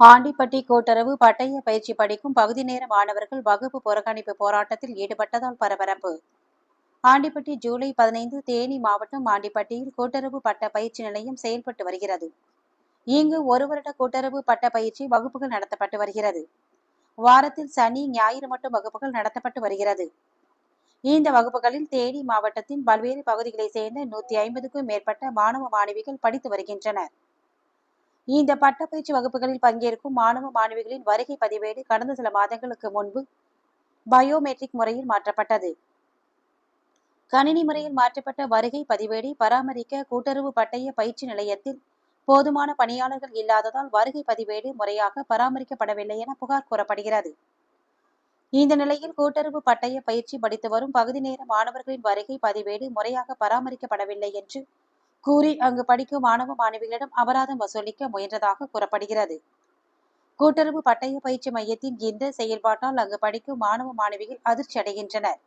ஆண்டிப்பட்டி கூட்டுறவு பட்டய பயிற்சி படிக்கும் பகுதி நேர மாணவர்கள் வகுப்பு புறக்கணிப்பு போராட்டத்தில் ஈடுபட்டதால் பரபரப்பு. ஆண்டிப்பட்டி ஜூலை பதினைந்து தேனி மாவட்டம் ஆண்டிப்பட்டியில் கூட்டுறவு பட்ட பயிற்சி நிலையம் செயல்பட்டு வருகிறது. இங்கு ஒரு வருட கூட்டுறவு பட்ட பயிற்சி வகுப்புகள் நடத்தப்பட்டு வருகிறது. வாரத்தில் சனி ஞாயிறு மட்டும் வகுப்புகள் நடத்தப்பட்டு வருகிறது. இந்த வகுப்புகளில் தேனி மாவட்டத்தின் பல்வேறு பகுதிகளைச் சேர்ந்த நூத்தி ஐம்பதுக்கும் மேற்பட்ட மாணவ மாணவிகள் படித்து வருகின்றனர். இந்த பட்டப்பயிற்சி வகுப்புகளில் பங்கேற்கும் மாணவ மாணவிகளின் வருகை பதிவேடு கடந்த சில மாதங்களுக்கு முன்பு பயோமெட்ரிக் முறையில் மாற்றப்பட்டது. கணினி முறையில் மாற்றப்பட்ட வருகை பதிவேடை பராமரிக்க கூட்டுறவு பட்டய பயிற்சி நிலையத்தில் போதுமான பணியாளர்கள் இல்லாததால் வருகை பதிவேடு முறையாக பராமரிக்கப்படவில்லை என புகார் கூறப்படுகிறது. இந்த நிலையில் கூட்டுறவு பட்டய பயிற்சி படித்து வரும் பகுதி நேர மாணவர்களின் வருகை பதிவேடு முறையாக பராமரிக்கப்படவில்லை என்று கூறி அங்கு படிக்கும் மாணவ மாணவிகளிடம் அபராதம் வசூலிக்க முயன்றதாக கூறப்படுகிறது. கூட்டுறவு பட்டய பயிற்சி மையத்தின் இந்த செயல்பாட்டால் அங்கு படிக்கும் மாணவ மாணவிகள் அதிர்ச்சி அடைகின்றனர்.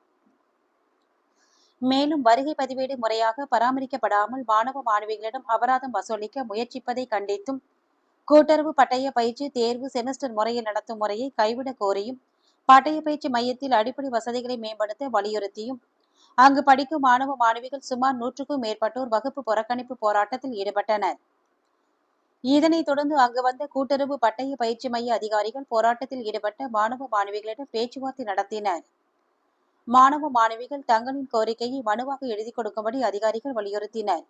மேலும் வருகை பதிவேடு முறையாக பராமரிக்கப்படாமல் மாணவ மாணவிகளிடம் அபராதம் வசூலிக்க முயற்சிப்பதை கண்டித்தும் கூட்டுறவு பட்டய பயிற்சி தேர்வு செமஸ்டர் முறையில் நடத்தும் முறையை கைவிட கோரியும் பட்டய பயிற்சி மையத்தில் அடிப்படை வசதிகளை மேம்படுத்த வலியுறுத்தியும் அங்கு படிக்கும் மாணவ மாணவிகள் சுமார் நூற்றுக்கும் மேற்பட்டோர் வகுப்பு புறக்கணிப்பு போராட்டத்தில் ஈடுபட்டனர். இதனைத் தொடர்ந்து அங்கு வந்த கூட்டுறவு பட்டய பயிற்சி மைய அதிகாரிகள் போராட்டத்தில் ஈடுபட்ட மாணவ மாணவிகளிடம் பேச்சுவார்த்தை நடத்தினர். மாணவ மாணவிகள் தங்களின் கோரிக்கையை மனுவாக எழுதி கொடுக்கும்படி அதிகாரிகள் வலியுறுத்தினர்.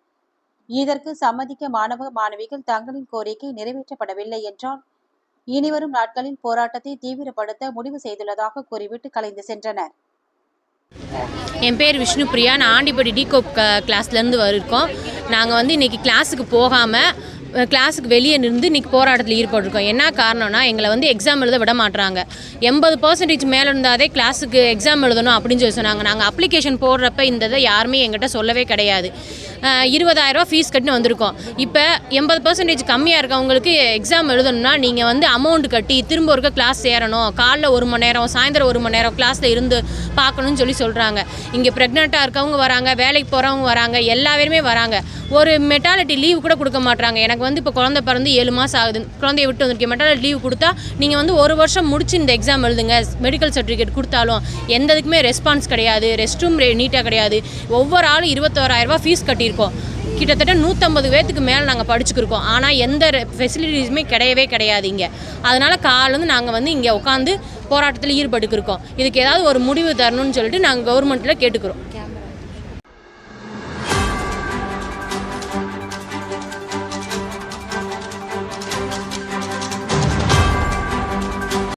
இதற்கு சம்மதிக்க மாணவ மாணவிகள் தங்களின் கோரிக்கை நிறைவேற்றப்படவில்லை என்றால் இனிவரும் நாட்களில் போராட்டத்தை தீவிரப்படுத்த முடிவு செய்துள்ளதாக கூறிவிட்டு கலைந்து சென்றனர். என் பேர் விஷ்ணு பிரியா. நான் ஆண்டிப்பட்டி டீகோப் க கிளாஸ்லேருந்து இருக்கோம் நாங்கள் வந்து இன்றைக்கி கிளாஸுக்கு போகாமல் கிளாஸுக்கு வெளியே நின்று இன்றைக்கி போராட்டத்தில் ஈடுபட்டிருக்கோம் என்ன காரணம்னா எங்களை வந்து எக்ஸாம் எழுத விட மாட்டுறாங்க எண்பது பர்சன்டேஜ் மேலே இருந்தாதே கிளாஸுக்கு எக்ஸாம் எழுதணும் அப்படின்னு சொல்லி சொன்னாங்க. நாங்கள் அப்ளிகேஷன் போடுறப்ப இந்த இதை யாருமே எங்கிட்ட சொல்லவே கிடையாது. இருபதாயிரரூவா ஃபீஸ் கட்டினு வந்திருக்கோம். இப்போ எண்பது பர்சன்டேஜ் கம்மியாக இருக்கவங்களுக்கு எக்ஸாம் எழுதணும்னா நீங்கள் வந்து அமௌண்ட் கட்டி திரும்ப ஒருக்க கிளாஸ் சேரணும். காலைல ஒரு மணி நேரம் சாயந்தரம் ஒரு மணி நேரம் கிளாஸில் இருந்து பார்க்கணும்னு சொல்லி சொல்கிறாங்க இங்கே ப்ரெக்னெண்ட்டாக இருக்கவங்க வராங்க வேலைக்கு போகிறவங்க வராங்க எல்லா பேருமே வராங்க. ஒரு மெட்டாலிட்டி லீவு கூட கொடுக்க மாட்றாங்க. எனக்கு வந்து இப்போ குழந்தை பிறந்து ஏழு மாதம் ஆகுது. குழந்தைய விட்டு வந்திருக்கேன் மெட்டாலிட்டி லீவு கொடுத்தா நீங்கள் வந்து ஒரு வருஷம் முடிச்சு இந்த எக்ஸாம் எழுதுங்க. மெடிக்கல் சர்டிஃபிகேட் கொடுத்தாலும் எந்த இதுக்குமே ரெஸ்பான்ஸ் கிடையாது ரெஸ்ட் ரூம் நீட்டாக கிடையாது. ஒவ்வொரு ஆளும் இருபத்தோராயிரரூபா ஃபீஸ் கட்டி பண்ணியிருக்கோம் கிட்டத்தட்ட நூற்றம்பது பேர்த்துக்கு மேலே நாங்கள் படிச்சுக்கிருக்கோம். ஆனால் எந்த ஃபெசிலிட்டிஸுமே கிடையவே கிடையாது இங்கே. அதனால் காலேருந்து நாங்கள் வந்து இங்கே உட்காந்து போராட்டத்தில் ஈடுபட்டுக்கிருக்கோம். இதுக்கு ஏதாவது ஒரு முடிவு தரணும்னு சொல்லிட்டு நாங்கள் கவர்மெண்ட்டில் கேட்டுக்கிறோம்.